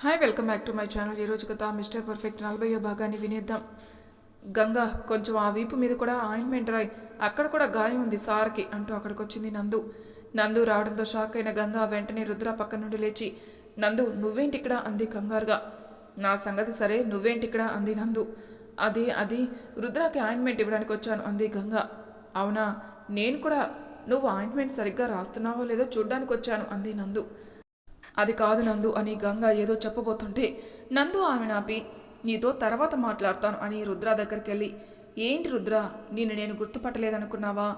Hi welcome back to my channel ఈరోజు కథ mister perfect నలభైయో భాగాన్ని వినేద్దాం. గంగా కొంచెం ఆ వీపు మీద కూడా ఆయింట్మెంట్ రాయ్. అక్కడ కూడా గాయం ఉంది సార్కి అంటూ అక్కడికి వచ్చింది నందు. నందు రావడంతో షాక్ అయిన గంగా వెంటనే రుద్ర పక్క నుండి లేచి నందు నువ్వేంటి ఇక్కడ? అంది కంగారుగా. నా సంగతి సరే నువ్వేంటి ఇక్కడ? అంది నందు. అది అది రుద్రాకి ఆయింట్మెంట్ ఇవ్వడానికి వచ్చాను అంది గంగా. అవునా? నేను కూడా నువ్వు ఆయింట్మెంట్ సరిగ్గా రాస్తున్నావో లేదో చూడ్డానికి వచ్చాను అంది నందు. అది కాదు నందు అని గంగ ఏదో చెప్పబోతుంటే నందు ఆమె ఆపి నీతో తర్వాత మాట్లాడతాను అని రుద్ర దగ్గరికి వెళ్ళి ఏంటి రుద్ర నిన్ను నేను గుర్తుపట్టలేదనుకున్నావా?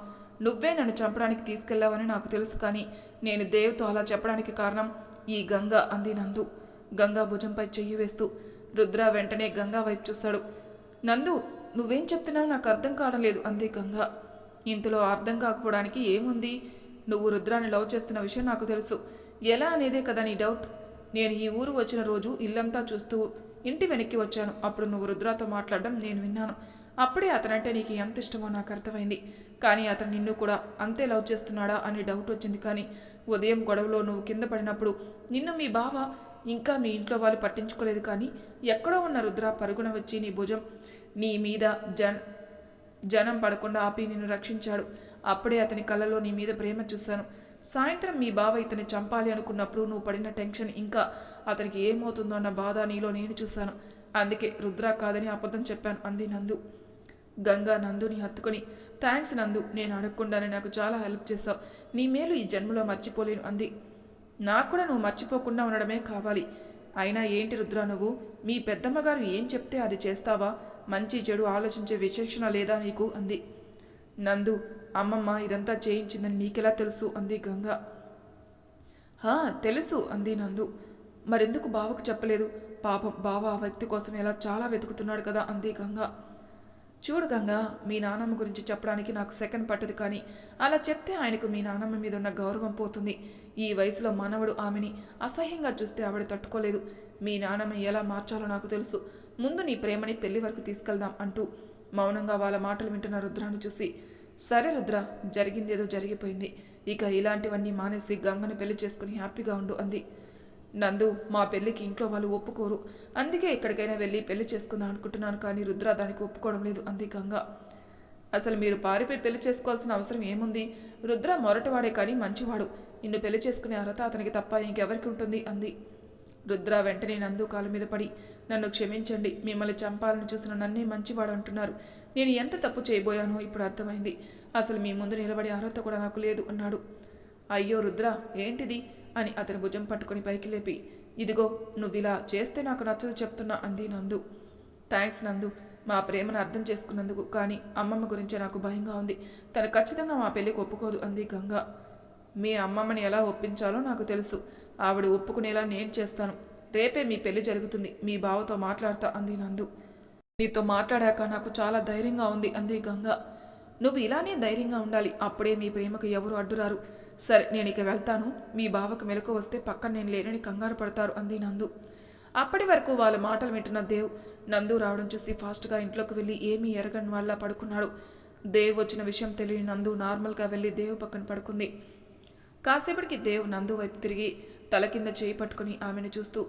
నువ్వే నన్ను చంపడానికి తీసుకెళ్ళావని నాకు తెలుసు కానీ నేను దేవ్తో అలా చెప్పడానికి కారణం ఈ గంగ అంది నందు. గంగా భుజంపై చెయ్యి వేస్తూ రుద్ర వెంటనే గంగా వైపు చూస్తాడు. నందు నువ్వేం చెప్తున్నావు నాకు అర్థం కావడం లేదు అంది గంగ. ఇంతలో అర్థం కాకపోవడానికి ఏముంది? నువ్వు రుద్రాన్ని లవ్ చేస్తున్న విషయం నాకు తెలుసు. ఎలా అనేదే కదా నీ డౌట్ నేను ఈ ఊరు వచ్చిన రోజు ఇల్లంతా చూస్తూ ఇంటి వెనక్కి వచ్చాను. అప్పుడు నువ్వు రుద్రాతో మాట్లాడడం నేను విన్నాను. అప్పుడే అతనంటే నీకు ఎంత ఇష్టమో నాకు అర్థమైంది. కానీ అతను నిన్ను కూడా అంతే లవ్ చేస్తున్నాడా అని డౌట్ వచ్చింది. కానీ ఉదయం గొడవలో నువ్వు కింద పడినప్పుడు నిన్ను మీ బావ ఇంకా మీ ఇంట్లో వాళ్ళు పట్టించుకోలేదు. కానీ ఎక్కడో ఉన్న రుద్ర పరుగున వచ్చి నీ భుజం నీ మీద జన్ జనం పడకుండా ఆపి నిన్ను రక్షించాడు. అప్పుడే అతని కళ్ళలో నీ మీద ప్రేమ చూశాను. సాయంత్రం మీ బావ ఇతని చంపాలి అనుకున్నప్పుడు నువ్వు పడిన టెన్షన్ ఇంకా అతనికి ఏమవుతుందో అన్న బాధ నీలో నేను చూశాను. అందుకే రుద్ర కాదని అబద్ధం చెప్పాను అంది నందు. గంగా నందుని హత్తుకొని థ్యాంక్స్ నందు నేను అడగకుండానే నాకు చాలా హెల్ప్ చేశావు. నీ మేలు ఈ జన్మలో మర్చిపోలేను అంది. నాకు కూడా నువ్వు మర్చిపోకుండా ఉండడమే కావాలి. అయినా ఏంటి రుద్ర నువ్వు? మీ పెద్దమ్మగారు ఏం చెప్తే అది చేస్తావా? మంచి చెడు ఆలోచించే విచక్షణ లేదా నీకు? అంది. నందు అమ్మమ్మ ఇదంతా చేయించిందని నీకెలా తెలుసు? అంది గంగ. హా తెలుసు అంది నందు. మరెందుకు బావకు చెప్పలేదు? పాపం బావ ఆ వ్యక్తి కోసం ఎలా చాలా వెతుకుతున్నాడు కదా అంది గంగ. చూడు గంగ మీ నానమ్మ గురించి చెప్పడానికి నాకు సెకండ్ పట్టదు కానీ అలా చెప్తే ఆయనకు మీ నానమ్మ మీద ఉన్న గౌరవం పోతుంది. ఈ వయసులో మనవడు ఆమెని అసహ్యంగా చూస్తే ఆవిడ తట్టుకోలేదు. మీ నానమ్మని ఎలా మార్చాలో నాకు తెలుసు. ముందు నీ ప్రేమని పెళ్ళి వరకు తీసుకెళ్దాం అంటూ మౌనంగా వాళ్ళ మాటలు వింటున్న రుద్రాన్ని చూసి సరే రుద్ర జరిగిందేదో జరిగిపోయింది. ఇక ఇలాంటివన్నీ మానేసి గంగను పెళ్ళి చేసుకుని హ్యాపీగా ఉండు అంది. నందు మా పెళ్ళికి ఇంట్లో వాళ్ళు ఒప్పుకోరు. అందుకే ఎక్కడికైనా వెళ్ళి పెళ్ళి చేసుకుందాం అనుకుంటున్నాను కానీ రుద్ర దానికి ఒప్పుకోవడం లేదు అంది గంగ. అసలు మీరు పారిపోయి పెళ్ళి చేసుకోవాల్సిన అవసరం ఏముంది? రుద్ర మొరటివాడే కానీ మంచివాడు. నిన్ను పెళ్ళి చేసుకునే అర్హత అతనికి తప్ప ఇంకెవరికి ఉంటుంది? అంది. రుద్ర వెంటనే నందు కాలు మీద పడి నన్ను క్షమించండి మిమ్మల్ని చంపాలని చూసిన నన్నే మంచివాడు అంటున్నారు. నేను ఎంత తప్పు చేయబోయానో ఇప్పుడు అర్థమైంది. అసలు మీ ముందు నిలబడే అర్హత కూడా నాకు లేదు అన్నాడు. అయ్యో రుద్ర ఏంటిది? అని అతని భుజం పట్టుకుని పైకి లేపి ఇదిగో నువ్వు ఇలా చేస్తే నాకు నచ్చదు చెప్తున్నా అంది నందు. థ్యాంక్స్ నందు. మా ప్రేమను అర్థం చేసుకున్నందుకు కానీ అమ్మమ్మ గురించే నాకు భయంగా ఉంది. తను ఖచ్చితంగా మా పెళ్ళికి ఒప్పుకోదు అంది గంగ. మీ అమ్మమ్మని ఎలా ఒప్పించాలో నాకు తెలుసు. ఆవిడ ఒప్పుకునేలా నేను చేస్తాను. రేపే మీ పెళ్ళి జరుగుతుంది. మీ బావతో మాట్లాడతా అంది నందు. నీతో మాట్లాడాక నాకు చాలా ధైర్యంగా ఉంది అంది గంగ. నువ్వు ఇలానే ధైర్యంగా ఉండాలి. అప్పుడే మీ ప్రేమకు ఎవరు అడ్డురారు. సరే నేను ఇక వెళ్తాను. మీ బావకు మెలకు వస్తే పక్కన నేను లేనని కంగారు పడతారు అంది నందు. అప్పటి వరకు వాళ్ళ మాటలు వింటున్న దేవ్ నందు రావడం చూసి ఫాస్ట్గా ఇంట్లోకి వెళ్ళి ఏమీ ఎరగని వాళ్ళ పడుకున్నాడు. దేవ్ వచ్చిన విషయం తెలియని నందు నార్మల్గా వెళ్ళి దేవ్ పక్కన పడుకుంది. కాసేపటికి దేవ్ నందు వైపు తిరిగి తల కింద చేయి పట్టుకుని ఆమెను చూస్తూ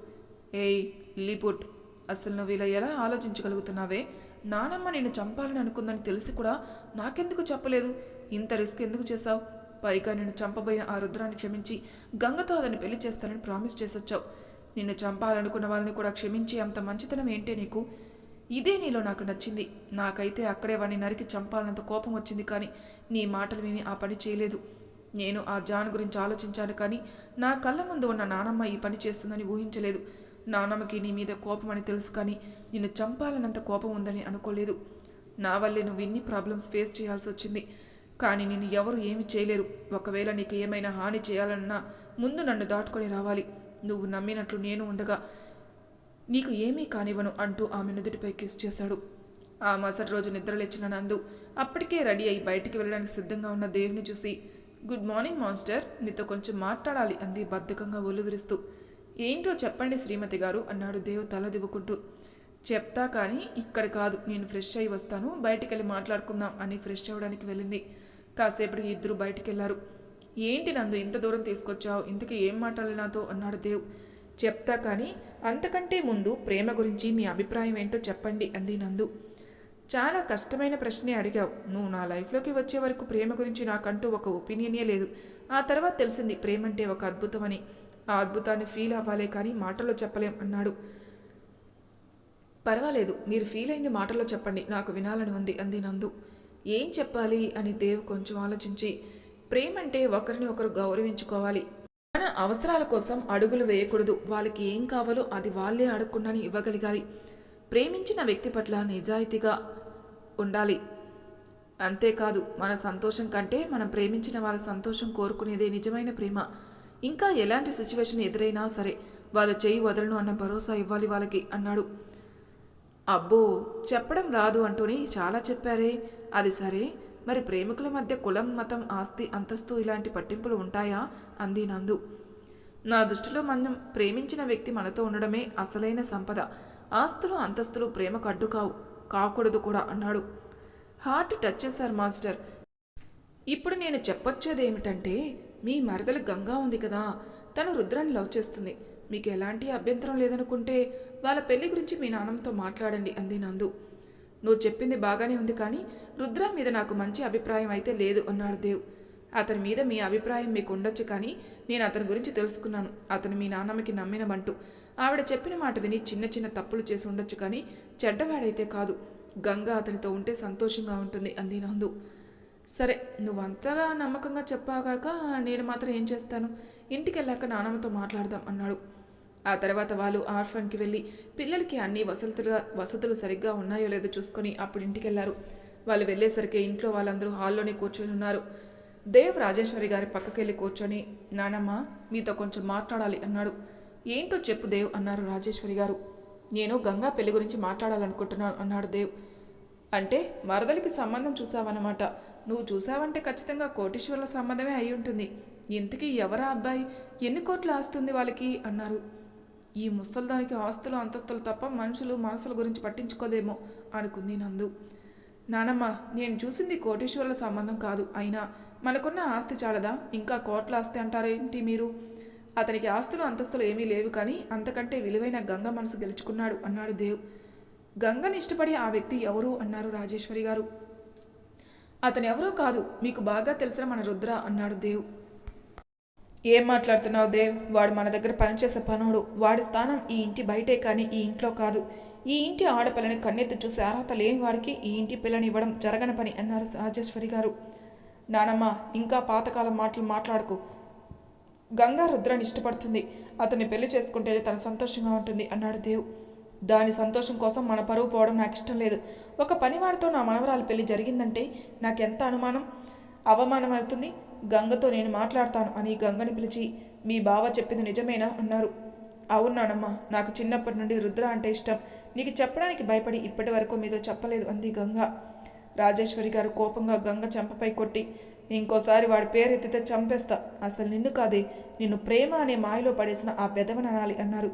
ఏయ్ లీపుట్ అసలు నువ్వు ఇలా ఎలా ఆలోచించగలుగుతున్నావే? నానమ్మ నేను చంపాలని అనుకుందని తెలిసి కూడా నాకెందుకు చెప్పలేదు? ఇంత రిస్క్ ఎందుకు చేశావు? పైగా నేను చంపబోయిన ఆ రుద్రాన్ని క్షమించి గంగతో అతను పెళ్ళి చేస్తానని ప్రామిస్ చేసొచ్చావు. నిన్ను చంపాలనుకున్న వాళ్ళని కూడా క్షమించి అంత మంచితనం ఏంటే నీకు? ఇదే నీలో నాకు నచ్చింది. నాకైతే అక్కడే వాడిని నరికి చంపాలన్నంత కోపం వచ్చింది కానీ నీ మాటలు విని ఆ పని చేయలేదు. నేను ఆ జాన్ గురించి ఆలోచించాను కానీ నా కళ్ళ ముందు ఉన్న నానమ్మ ఈ పని చేస్తుందని ఊహించలేదు. నానమ్మకి నీ మీద కోపం అని తెలుసు కానీ నిన్ను చంపాలన్నంత కోపం ఉందని అనుకోలేదు. నా వల్లే నువ్వు ఇన్ని ప్రాబ్లమ్స్ ఫేస్ చేయాల్సి వచ్చింది. కానీ నిన్ను ఎవరు ఏమి చేయలేరు. ఒకవేళ నీకు ఏమైనా హాని చేయాలన్నా ముందు నన్ను దాటుకొని రావాలి. నువ్వు నమ్మినట్లు నేను ఉండగా నీకు ఏమీ కానివ్వను అంటూ ఆమె నుదుటిపై కిస్ చేశాడు. ఆ మరుసటి రోజు నిద్రలేచిన నందు అప్పటికే రెడీ అయి బయటికి వెళ్ళడానికి సిద్ధంగా ఉన్న దేవుని చూసి గుడ్ మార్నింగ్ మాస్టర్. నీతో కొంచెం మాట్లాడాలి అంది బద్ధకంగా ఒలువిరుస్తూ. ఏంటో చెప్పండి శ్రీమతి గారు అన్నాడు దేవ్ తలదివ్వుకుంటూ చెప్తా కానీ ఇక్కడ కాదు. నేను ఫ్రెష్ అయి వస్తాను. బయటికి వెళ్ళి మాట్లాడుకుందాం అని ఫ్రెష్ అవ్వడానికి వెళ్ళింది. కాసేపటికి ఇద్దరు బయటికి వెళ్ళారు ఏంటి నందు ఇంత దూరం తీసుకొచ్చావు? ఇంతకీ ఏం మాట్లాడాలి నాతో? అన్నాడు దేవ్. చెప్తా కానీ అంతకంటే ముందు ప్రేమ గురించి మీ అభిప్రాయం ఏంటో చెప్పండి అంది నందు. చాలా కష్టమైన ప్రశ్నే అడిగావు. నువ్వు నా లైఫ్లోకి వచ్చే వరకు ప్రేమ గురించి నాకంటూ ఒక ఒపీనియనే లేదు. ఆ తర్వాత తెలిసింది ప్రేమ అంటే ఒక అద్భుతమని. ఆ అద్భుతాన్ని ఫీల్ అవ్వాలే కానీ మాటల్లో చెప్పలేం అన్నాడు. పర్వాలేదు మీరు ఫీల్ అయింది మాటల్లో చెప్పండి. నాకు వినాలని ఉంది అంది నందు. ఏం చెప్పాలి అని దేవ్ కొంచెం ఆలోచించి ప్రేమ అంటే ఒకరిని ఒకరు గౌరవించుకోవాలి. మన అవసరాల కోసం అడుగులు వేయకూడదు. వాళ్ళకి ఏం కావాలో అది వాళ్ళే అడగకుండానే ఇవ్వగలగాలి. ప్రేమించిన వ్యక్తి పట్ల నిజాయితీగా ఉండాలి. అంతేకాదు మన సంతోషం కంటే మనం ప్రేమించిన వాళ్ళ సంతోషం కోరుకునేదే నిజమైన ప్రేమ. ఇంకా ఎలాంటి సిచ్యువేషన్ ఎదురైనా సరే వాళ్ళు చేయి వదలను అన్న భరోసా ఇవ్వాలి వాళ్ళకి అన్నాడు. అబ్బో చెప్పడం రాదు అంటూనే చాలా చెప్పారే. అది సరే మరి ప్రేమికుల మధ్య కులం మతం ఆస్తి అంతస్తు ఇలాంటి పట్టింపులు ఉంటాయా? అంది నందు. నా దృష్టిలో మనం ప్రేమించిన వ్యక్తి మనతో ఉండడమే అసలైన సంపద. ఆస్తులు అంతస్తులు ప్రేమకు అడ్డు కావు కాకూడదు కూడా అన్నాడు. హార్ట్ టచ్ చేశారు మాస్టర్. ఇప్పుడు నేను చెప్పొచ్చేది ఏమిటంటే మీ మరదలు గంగా ఉంది కదా తను రుద్రాన్ని లవ్ చేస్తుంది. మీకు ఎలాంటి అభ్యంతరం లేదనుకుంటే వాళ్ళ పెళ్ళి గురించి మీ నాన్నతో మాట్లాడండి అంది నందు. నువ్వు చెప్పింది బాగానే ఉంది కానీ రుద్ర మీద నాకు మంచి అభిప్రాయం అయితే లేదు అన్నాడు దేవ్. అతని మీద మీ అభిప్రాయం మీకు ఉండొచ్చు కానీ నేను అతని గురించి తెలుసుకున్నాను. అతను మీ నాన్నమ్మకి నమ్మినమంటూ ఆవిడ చెప్పిన మాట విని చిన్న చిన్న తప్పులు చేసి ఉండొచ్చు కానీ చెడ్డవాడైతే కాదు. గంగా అతనితో ఉంటే సంతోషంగా ఉంటుంది అంది నందు. సరే నువ్వు అంతగా నమ్మకంగా చెప్పాగాక నేను మాత్రం ఏం చేస్తాను? ఇంటికి వెళ్ళాక నానమ్మతో మాట్లాడదాం అన్నాడు. ఆ తర్వాత వాళ్ళు ఆర్ఫన్కి వెళ్ళి పిల్లలకి అన్ని వసతులుగా వసతులు సరిగ్గా ఉన్నాయో లేదో చూసుకొని అప్పుడు ఇంటికి వెళ్ళారు. వాళ్ళు వెళ్ళేసరికి ఇంట్లో వాళ్ళందరూ హాల్లోనే కూర్చొని ఉన్నారు. దేవ్ రాజేశ్వరి గారి పక్కకెళ్ళి కూర్చొని నానమ్మ మీతో కొంచెం మాట్లాడాలి అన్నాడు. ఏంటో చెప్పు దేవ్ అన్నారు రాజేశ్వరి గారు. నేను గంగా పెళ్ళి గురించి మాట్లాడాలనుకుంటున్నాను అన్నాడు దేవ్. అంటే మరదలికి సంబంధం చూసావన్నమాట. నువ్వు చూసావంటే ఖచ్చితంగా కోటీశ్వరుల సంబంధమే అయి ఉంటుంది. ఇంతకీ ఎవరా అబ్బాయి? ఎన్ని కోట్లు ఆస్తుంది వాళ్ళకి? అన్నారు. ఈ ముసల్దానికి ఆస్తులు అంతస్తులు తప్ప మనుషులు మనసుల గురించి పట్టించుకోదేమో అనుకుంది నందు. నానమ్మ నేను చూసింది కోటీశ్వరుల సంబంధం కాదు. అయినా మనకున్న ఆస్తి చాలదా? ఇంకా కోట్ల ఆస్తి అంటారేంటి మీరు? అతనికి ఆస్తులు అంతస్తులు ఏమీ లేవు కానీ అంతకంటే విలువైన గంగ మనసు గెలుచుకున్నాడు అన్నాడు దేవ్. గంగని ఇష్టపడి ఆ వ్యక్తి ఎవరు? అన్నారు రాజేశ్వరి గారు. అతను ఎవరో కాదు మీకు బాగా తెలిసిన మన రుద్ర అన్నాడు దేవ్. ఏం మాట్లాడుతున్నావు దేవ్? వాడు మన దగ్గర పనిచేసే పనుడు. వాడి స్థానం ఈ ఇంటి బయటే కానీ ఈ ఇంట్లో కాదు. ఈ ఇంటి ఆడపిల్లని కన్నెత్తి చూసి అర్హత లేని వాడికి ఈ ఇంటి పిల్లని ఇవ్వడం జరగని పని అన్నారు రాజేశ్వరి గారు. నానమ్మ ఇంకా పాతకాలం మాటలు మాట్లాడుకు. గంగా రుద్రాన్ని ఇష్టపడుతుంది. అతన్ని పెళ్ళి చేసుకుంటేనే తన సంతోషంగా ఉంటుంది అన్నాడు దేవ్. దాని సంతోషం కోసం మన పరువు పోవడం నాకు ఇష్టం లేదు. ఒక పనివాడితో నా మనవరాలు పెళ్ళి జరిగిందంటే నాకెంత అనుమానం? అవమానం అవుతుంది. గంగతో నేను మాట్లాడతాను అని గంగని పిలిచి మీ బావ చెప్పింది నిజమేనా? అన్నారు. అవును నానమ్మ నాకు చిన్నప్పటి నుండి రుద్ర అంటే ఇష్టం. నీకు చెప్పడానికి భయపడి ఇప్పటి వరకు మీతో చెప్పలేదు అంది గంగ. రాజేశ్వరి గారు కోపంగా గంగ చెంపపై కొట్టి ఇంకోసారి వాడి పేరు ఎత్తితే చంపేస్తా. అసలు నిన్ను కాదే నిన్ను ప్రేమ అనే మాయలో పడేసిన ఆ పెదవననాలి అన్నారు.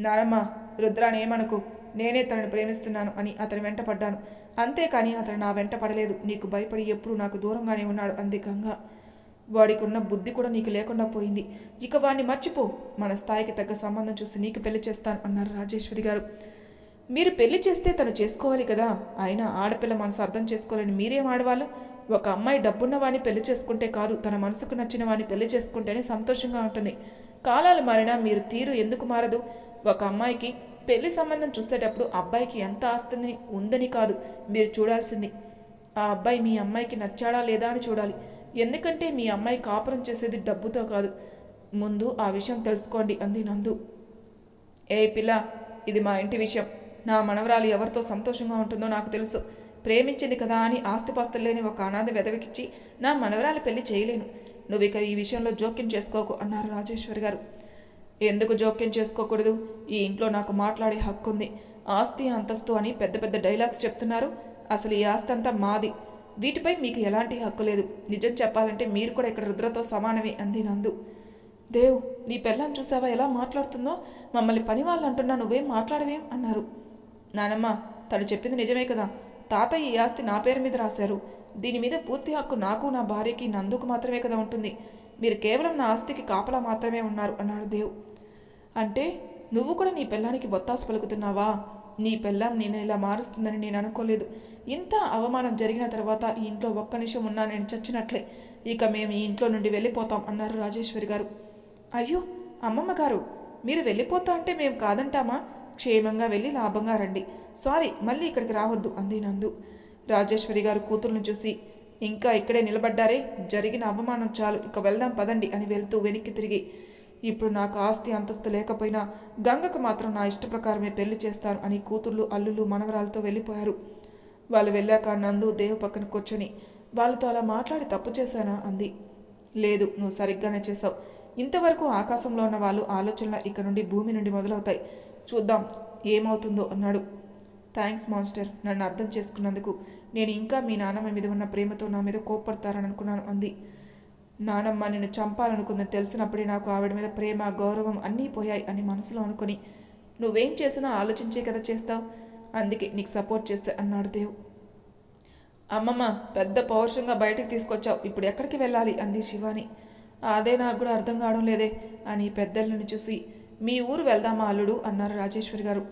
నానమ్మ రుద్రాని ఏమనుకు? నేనే తనని ప్రేమిస్తున్నాను అని అతని వెంట పడ్డాను. అంతేకాని అతను నా వెంట పడలేదు. నీకు భయపడి ఎప్పుడు నాకు దూరంగానే ఉన్నాడు అంది గంగ. వాడికి ఉన్న బుద్ధి కూడా నీకు లేకుండా పోయింది. ఇక వాడిని మర్చిపో. మన స్థాయికి తగ్గ సంబంధం చూసి నీకు పెళ్ళి చేస్తాను అన్నారు రాజేశ్వరి గారు. మీరు పెళ్ళి చేస్తే తను చేసుకోవాలి కదా. అయినా ఆడపిల్ల మనసు అర్థం చేసుకోవాలని మీరేం ఆడవాళ్ళు? ఒక అమ్మాయి డబ్బున్న వాడిని పెళ్ళి చేసుకుంటే కాదు తన మనసుకు నచ్చిన వాడిని పెళ్ళి చేసుకుంటేనే సంతోషంగా ఉంటుంది. కాలాలు మారినా మీరు తీరు ఎందుకు మారదు? ఒక అమ్మాయికి పెళ్ళి సంబంధం చూసేటప్పుడు అబ్బాయికి ఎంత ఆస్తుంది ఉందని కాదు మీరు చూడాల్సింది. ఆ అబ్బాయి మీ అమ్మాయికి నచ్చాడా లేదా అని చూడాలి. ఎందుకంటే మీ అమ్మాయి కాపురం చేసేది డబ్బుతో కాదు. ముందు ఆ విషయం తెలుసుకోండి అంది నందు. ఏ పిల్ల ఇది మా ఇంటి విషయం. నా మనవరాలు ఎవరితో సంతోషంగా ఉంటుందో నాకు తెలుసు. ప్రేమించింది కదా అని ఆస్తిపాస్తులు లేని ఒక అనాథ వెదవికిచ్చి నా మనవరాలు పెళ్ళి చేయలేను. నువ్వు ఇక ఈ విషయంలో జోక్యం చేసుకోకు అన్నారు రాజేశ్వరి గారు. ఎందుకు జోక్యం చేసుకోకూడదు? ఈ ఇంట్లో నాకు మాట్లాడే హక్కు ఉంది ఆస్తి అంతస్తు అని పెద్ద పెద్ద డైలాగ్స్ చెప్తున్నారు. అసలు ఈ ఆస్తి అంతా మాది. వీటిపై మీకు ఎలాంటి హక్కు లేదు. నిజం చెప్పాలంటే మీరు కూడా ఇక్కడ రుద్రతో సమానమే అంది నందు. దేవ్ నీ పెళ్ళాన్ని చూసావా? ఎలా మాట్లాడుతుందో? మమ్మల్ని పని వాళ్ళు అంటున్నా నువ్వేం మాట్లాడవేం? అన్నారు. నానమ్మ తను చెప్పింది నిజమే కదా. తాతయ్య ఈ ఆస్తి నా పేరు మీద రాశారు. దీని మీద పూర్తి హక్కు నాకు నా భార్యకి నందుకు మాత్రమే కదా ఉంటుంది. మీరు కేవలం నా ఆస్తికి కాపలా మాత్రమే ఉన్నారు అన్నాడు దేవ్ అంటే నువ్వు కూడా నీ పెళ్ళానికి ఒత్తాసు పలుకుతున్నావా? నీ పెళ్ళాం నేను ఇలా మారుస్తుందని నేను అనుకోలేదు. ఇంత అవమానం జరిగిన తర్వాత ఈ ఇంట్లో ఒక్క నిమిషం ఉన్నా నేను చచ్చినట్లే. ఇక మేము ఈ ఇంట్లో నుండి వెళ్ళిపోతాం అన్నారు రాజేశ్వరి గారు. అయ్యో అమ్మమ్మ గారు మీరు వెళ్ళిపోతా అంటే మేము కాదంటామా? క్షేమంగా వెళ్ళి లాభంగా రండి. సారీ మళ్ళీ ఇక్కడికి రావద్దు అంది నందు. రాజేశ్వరి గారు కూతుర్ని చూసి ఇంకా ఇక్కడే నిలబడ్డారే జరిగిన అవమానం చాలు ఇక వెళ్దాం పదండి అని వెళ్తూ వెనక్కి తిరిగి ఇప్పుడు నాకు ఆస్తి అంతస్తు లేకపోయినా గంగకు మాత్రం నా ఇష్ట ప్రకారమే పెళ్ళి చేస్తాను అని కూతుర్లు అల్లులు మనవరాలతో వెళ్ళిపోయారు. వాళ్ళు వెళ్ళాక నందు దేవు పక్కన కూర్చొని వాళ్ళతో అలా మాట్లాడి తప్పు చేశానా అంది. లేదు నువ్వు సరిగ్గానే చేసావు ఇంతవరకు ఆకాశంలో ఉన్న వాళ్ళు ఆలోచనలు ఇక నుండి భూమి నుండి మొదలవుతాయి. చూద్దాం ఏమవుతుందో అన్నాడు. థ్యాంక్స్ మాస్టర్ నన్ను అర్థం చేసుకున్నందుకు. నేను ఇంకా మీ నాన్నమ్మ మీద ఉన్న ప్రేమతో నా మీద కోప్పడతారని అనుకున్నాను అంది. నానమ్మ నిన్ను చంపాలనుకుందని తెలిసినప్పుడే నాకు ఆవిడ మీద ప్రేమ గౌరవం అన్నీ పోయాయి అని మనసులో అనుకుని. నువ్వేం చేసినా ఆలోచించే కదా చేస్తావు? అందుకే నీకు సపోర్ట్ చేస్తా అన్నాడు దేవ్ అమ్మమ్మ పెద్ద పౌరుషంగా బయటికి తీసుకొచ్చావు ఇప్పుడు ఎక్కడికి వెళ్ళాలి? అంది శివాని. అదే నాకు కూడా అర్థం కావడం లేదే అని పెద్దలను చూసి మీ ఊరు వెళ్దామా అల్లుడు? అన్నారు రాజేశ్వరి గారు.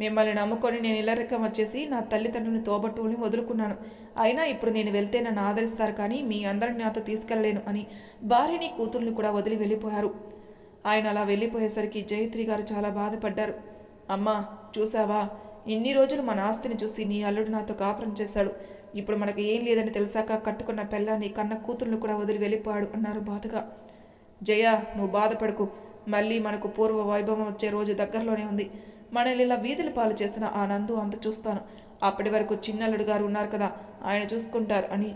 మిమ్మల్ని నమ్ముకొని నేను ఇల్లరికం వచ్చేసి నా తల్లిదండ్రుని తోబట్టువుని వదులుకున్నాను. అయినా ఇప్పుడు నేను వెళ్తే నన్ను ఆదరిస్తారు కానీ మీ అందరిని నాతో తీసుకెళ్ళలేను అని భార్యని కూతుర్ని కూడా వదిలి వెళ్ళిపోయారు. ఆయన అలా వెళ్ళిపోయేసరికి జయత్రి గారు చాలా బాధపడ్డారు. అమ్మా చూసావా ఇన్ని రోజులు మన ఆస్తిని చూసి నీ అల్లుడు నాతో కాపురం చేశాడు. ఇప్పుడు మనకు ఏం లేదని తెలిసాక కట్టుకున్న పెళ్ళాన్ని కన్న కూతుర్ని కూడా వదిలి వెళ్ళిపోయాడు అన్నారు బాధగా. జయ నువ్వు బాధపడకు. మళ్ళీ మనకు పూర్వ వైభవం వచ్చే రోజు దగ్గరలోనే ఉంది. మనల్ని ఇలా వీధుల పాలు చేస్తున్న ఆ నందు అంత చూస్తాను. అప్పటి వరకు చిన్నల్లుడు గారు ఉన్నారు కదా ఆయన చూసుకుంటారు అని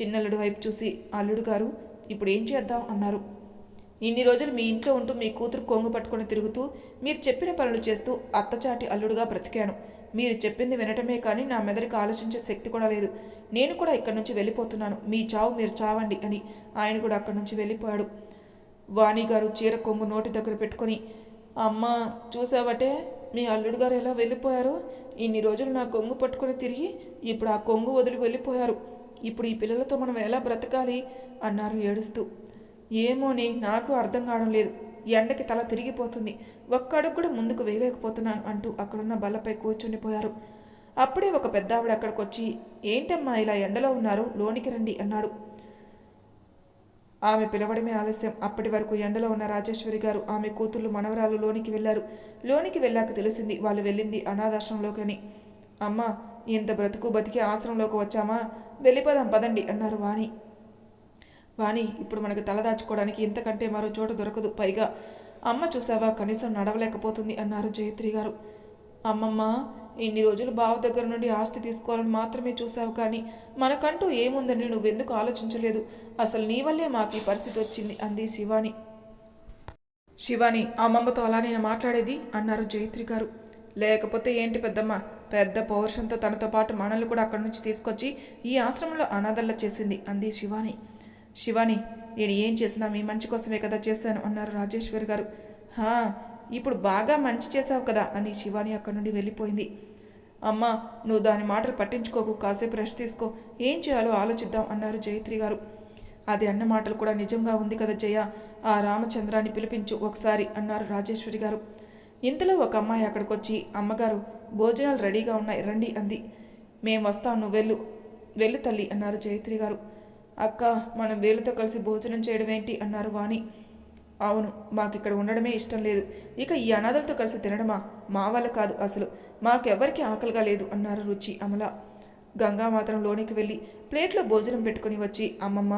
చిన్నల్లుడు వైపు చూసి అల్లుడు గారు ఇప్పుడు ఏం చేద్దాం? అన్నారు. ఇన్ని రోజులు మీ ఇంట్లో ఉంటూ మీ కూతురు కొంగు పట్టుకుని తిరుగుతూ మీరు చెప్పిన పనులు చేస్తూ అత్తచాటి అల్లుడుగా బ్రతికాను. మీరు చెప్పింది వినటమే కానీ నా మెదడుకు ఆలోచించే శక్తి కూడా లేదు. నేను కూడా ఇక్కడి నుంచి వెళ్ళిపోతున్నాను. మీ చావు మీరు చావండి అని ఆయన కూడా అక్కడి నుంచి వెళ్ళిపోయాడు. వాణి గారు చీర కొంగు నోటి దగ్గర పెట్టుకొని అమ్మ చూసావటే? మీ అల్లుడు గారు ఎలా వెళ్ళిపోయారు? ఇన్ని రోజులు నా కొంగు పట్టుకొని తిరిగి ఇప్పుడు ఆ కొంగు వదిలి వెళ్ళిపోయారు. ఇప్పుడు ఈ పిల్లలతో మనం ఎలా బ్రతకాలి? అన్నారు ఏడుస్తూ. ఏమోని నాకు అర్థం కావడం లేదు. ఎండకి తల తిరిగిపోతుంది. ఒక్కడుగు కూడా ముందుకు వేయలేకపోతున్నాను అంటూ అక్కడున్న బల్లపై కూర్చుండిపోయారు. అప్పుడే ఒక పెద్ద ఆవిడ అక్కడికి వచ్చి ఏంటమ్మా ఇలా ఎండలో ఉన్నారు? లోనికి రండి అన్నాడు. ఆమె పిలవడమే ఆలస్యం. అప్పటి వరకు ఎండలో ఉన్న రాజేశ్వరి గారు ఆమె కూతుర్లు మనవరాలు లోనికి వెళ్ళారు. లోనికి వెళ్ళాక తెలిసింది వాళ్ళు వెళ్ళింది అనాథాశ్రమంలోకని. అమ్మ ఇంత బ్రతుకు బతికి ఆశ్రమంలోకి వచ్చామా? వెళ్ళిపోదాం పదండి అన్నారు వాణి. వాణి ఇప్పుడు మనకు తలదాచుకోవడానికి ఇంతకంటే మరో చోట దొరకదు పైగా అమ్మ చూసావా కనీసం నడవలేకపోతుంది అన్నారు జయత్రి గారు. అమ్మమ్మ ఇన్ని రోజులు బావ దగ్గర నుండి ఆస్తి తీసుకోవాలని మాత్రమే చూసావు కానీ మనకంటూ ఏముందని నువ్వెందుకు ఆలోచించలేదు? అసలు నీ వల్లే మాకు ఈ పరిస్థితి వచ్చింది అంది శివాని. శివాని అమ్మమ్మతో అలా నేను మాట్లాడేది అన్నారు జయత్రి గారు. లేకపోతే ఏంటి పెద్దమ్మ? పెద్ద పౌరుషంతో తనతో పాటు మనల్ని కూడా అక్కడి నుంచి తీసుకొచ్చి ఈ ఆశ్రమంలో అనాథల్లా చేసింది అంది శివాని. శివాని నేను ఏం చేసినా మీ మంచి కోసమే కదా చేశాను అన్నారు రాజేశ్వరి గారు. హా ఇప్పుడు బాగా మంచి చేశావు కదా అని శివాని అక్కడి నుండి వెళ్ళిపోయింది. అమ్మా నువ్వు దాని మాటలు పట్టించుకోకు కాసేపు రెస్ట్ తీసుకో. ఏం చేయాలో ఆలోచిద్దాం అన్నారు జయత్రి గారు. అది అన్న మాటలు కూడా నిజంగా ఉంది కదా జయ ఆ రామచంద్రాన్ని పిలిపించు ఒకసారి అన్నారు రాజేశ్వరి గారు. ఇంతలో ఒక అమ్మాయి అక్కడికి వచ్చి అమ్మగారు భోజనాలు రెడీగా ఉన్నాయి రండి అంది. మేము వస్తాం నువ్వు వెళ్ళు వెళ్ళు తల్లి అన్నారు జయత్రి గారు. అక్క మనం వేలుతో కలిసి భోజనం చేయడం ఏంటి అన్నారు వాణి. అవును మాకు ఇక్కడ ఉండడమే ఇష్టం లేదు. ఇక ఈ అనాథలతో కలిసి తినడమా? మా వల్ల కాదు అసలు. మాకెవ్వరికి ఆకలిగా లేదు అన్నారు రుచి అమల. గంగా మాత్రం లోనికి వెళ్ళి ప్లేట్లో భోజనం పెట్టుకుని వచ్చి అమ్మమ్మ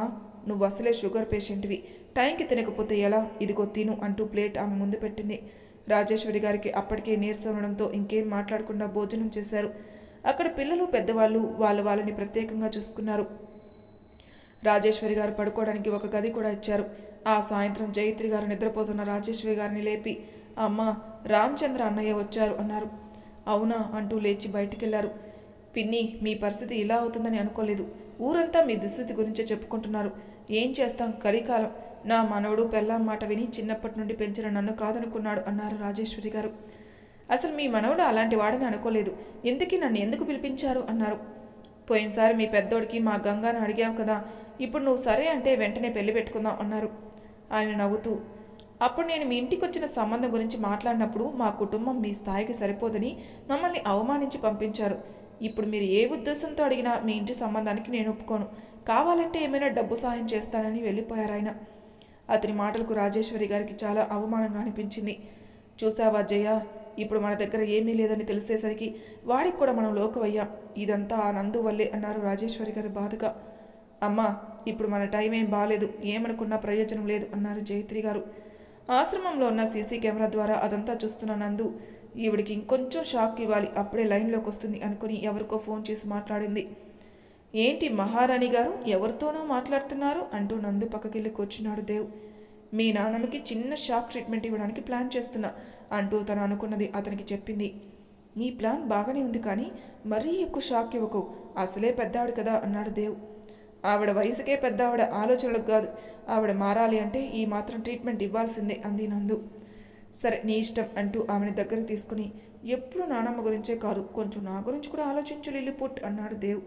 నువ్వు అసలే షుగర్ పేషెంట్వి. టైంకి తినకపోతే ఎలా? ఇదిగో తిను అంటూ ప్లేట్ ఆమె ముందు పెట్టింది. రాజేశ్వరి గారికి అప్పటికే నీరసం ఉండడంతో ఇంకేం మాట్లాడకుండా భోజనం చేశారు. అక్కడ పిల్లలు పెద్దవాళ్ళు వాళ్ళ వాళ్ళని ప్రత్యేకంగా చూసుకున్నారు. రాజేశ్వరి గారు పడుకోవడానికి ఒక గది కూడా ఇచ్చారు. ఆ సాయంత్రం జైత్రి గారు నిద్రపోతున్న రాజేశ్వరి గారిని లేపి అమ్మ రామచంద్ర అన్నయ్య వచ్చారు అన్నారు. అవునా అంటూ లేచి బయటికెళ్ళారు. పిన్ని మీ పరిస్థితి ఇలా అవుతుందని అనుకోలేదు. ఊరంతా మీ దుస్థితి గురించే చెప్పుకుంటున్నారు. ఏం చేస్తాం? కలికాలం. నా మనవడు పెళ్ళాం మాట విని చిన్నప్పటి నుండి పెంచిన నన్ను కాదనుకున్నాడు అన్నారు రాజేశ్వరి గారు. అసలు మీ మనవడు అలాంటి వాడని అనుకోలేదు. ఇంతకీ నన్ను ఎందుకు పిలిపించారు? అన్నారు. పోయినసారి మీ పెద్దోడికి మా గంగాను అడిగావు కదా. ఇప్పుడు నువ్వు సరే అంటే వెంటనే పెళ్ళి పెట్టుకుందాం అన్నారు. ఆయన నవ్వుతూ అప్పుడు నేను మీ ఇంటికి వచ్చిన సంబంధం గురించి మాట్లాడినప్పుడు మా కుటుంబం మీ స్థాయికి సరిపోదని మమ్మల్ని అవమానించి పంపించారు. ఇప్పుడు మీరు ఏ ఉద్దేశంతో అడిగినా మీ ఇంటి సంబంధానికి నేను ఒప్పుకోను. కావాలంటే ఏమైనా డబ్బు సాయం చేస్తానని వెళ్ళిపోయారు ఆయన అతని మాటలకు రాజేశ్వరి గారికి చాలా అవమానంగా అనిపించింది. చూసావా జయ ఇప్పుడు మన దగ్గర ఏమీ లేదని తెలిసేసరికి వాడికి కూడా మనం లోకవయ్యాం ఇదంతా ఆ నందు వల్లే అన్నారు రాజేశ్వరి గారు బాధగా. అమ్మా ఇప్పుడు మన టైం ఏం బాగాలేదు ఏమనుకున్నా ప్రయోజనం లేదు అన్నారు జయత్రి గారు. ఆశ్రమంలో ఉన్న సీసీ కెమెరా ద్వారా అదంతా చూస్తున్న నందు ఈవిడికి ఇంకొంచెం షాక్ ఇవ్వాలి అప్పుడే లైన్లోకి వస్తుంది అనుకుని ఎవరికో ఫోన్ చేసి మాట్లాడింది. ఏంటి మహారాణి గారు ఎవరితోనో మాట్లాడుతున్నారు అంటూ నందు పక్కకెళ్ళి కూర్చున్నాడు దేవ్. మీ నాన్నకి చిన్న షాక్ ట్రీట్మెంట్ ఇవ్వడానికి ప్లాన్ చేస్తున్నా అంటూ తను అనుకున్నది అతనికి చెప్పింది. నీ ప్లాన్ బాగానే ఉంది కానీ మరీ ఎక్కువ షాక్ ఇవ్వకు అసలే పెద్దాడు కదా అన్నాడు దేవ్. ఆవిడ వయసుకే పెద్ద ఆవిడ ఆలోచనలకు కాదు. ఆవిడ మారాలి అంటే ఈ మాత్రం ట్రీట్మెంట్ ఇవ్వాల్సిందే అంది నందు. సరే నీ ఇష్టం అంటూ ఆమెని దగ్గర తీసుకుని ఎప్పుడు నానమ్మ గురించే కాదు కొంచెం నా గురించి కూడా ఆలోచించు లిల్లిపుట్ అన్నాడు దేవ్.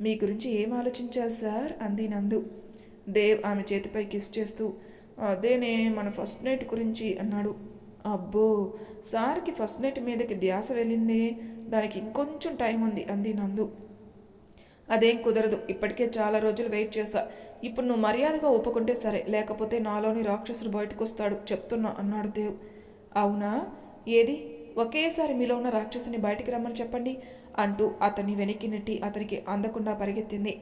మీ గురించి ఏం ఆలోచించాలి సార్? అంది నందు. దేవ్ ఆమె చేతిపై కిస్ చేస్తూ అదేనే మన ఫస్ట్ నైట్ గురించి అన్నాడు. అబ్బో సార్కి ఫస్ట్ నైట్ మీదకి ధ్యాస వెళ్ళిందే దానికి ఇంకొంచెం టైం ఉంది అంది నందు. అదేం కుదరదు. ఇప్పటికే చాలా రోజులు వెయిట్ చేశా. ఇప్పుడు నువ్వు మర్యాదగా ఒప్పుకుంటే సరే లేకపోతే నాలోని రాక్షసుడు బయటకు వస్తాడు చెప్తున్నా అన్నాడు దేవ్. అవునా? ఏది? ఒకేసారి మీలో ఉన్న రాక్షసుని బయటికి రమ్మని చెప్పండి అంటూ అతన్ని వెనక్కి నెట్టి అతనికి అందకుండా పరిగెత్తింది.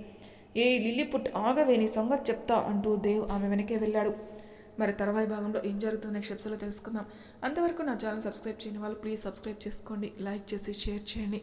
ఏ లిల్లిపుట్ ఆగవే నీ సంగతి చెప్తా అంటూ దేవ్ ఆమె వెనకే వెళ్ళాడు. మరి తర్వాయి భాగంలో ఏం జరుగుతుందో నెక్స్ట్ ఎపిసోడ్లో తెలుసుకుందాం. అంతవరకు నా ఛానల్ సబ్స్క్రైబ్ చేయని వాళ్ళు ప్లీజ్ సబ్స్క్రైబ్ చేసుకోండి లైక్ చేసి షేర్ చేయండి.